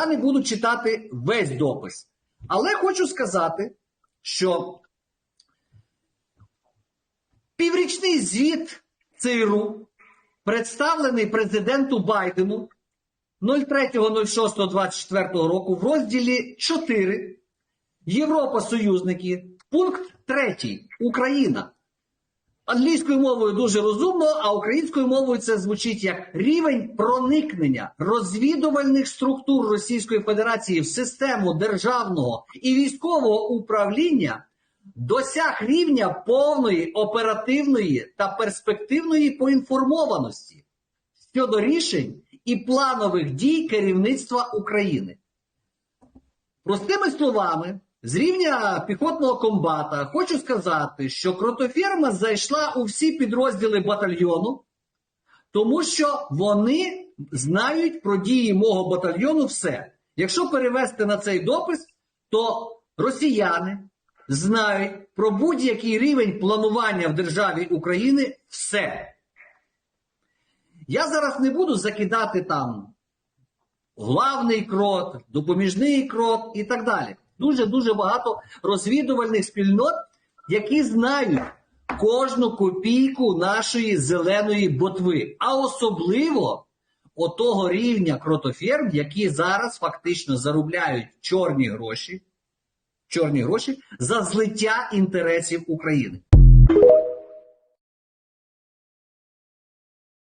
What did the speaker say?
Я не буду читати весь допис. Але хочу сказати, що піврічний звіт ЦРУ, представлений президенту Байдену 03.06.24 року в розділі 4 Європа союзники, пункт 3 Україна. Англійською мовою дуже розумно, а українською мовою це звучить як рівень проникнення розвідувальних структур Російської Федерації в систему державного і військового управління досяг рівня повної оперативної та перспективної поінформованості щодо рішень і планових дій керівництва України. Простими словами, з рівня піхотного комбата хочу сказати, що кротоферма зайшла у всі підрозділи батальйону, тому що вони знають про дії мого батальйону все. Якщо перевести на цей допис, то росіяни знають про будь-який рівень планування в державі України все. Я зараз не буду закидати там главний крот, допоміжний крот і так далі. Дуже дуже багато розвідувальних спільнот, які знають кожну копійку нашої зеленої ботви, а особливо отого рівня кротоферм, які зараз фактично заробляють чорні гроші, чорні гроші за злиття інтересів України.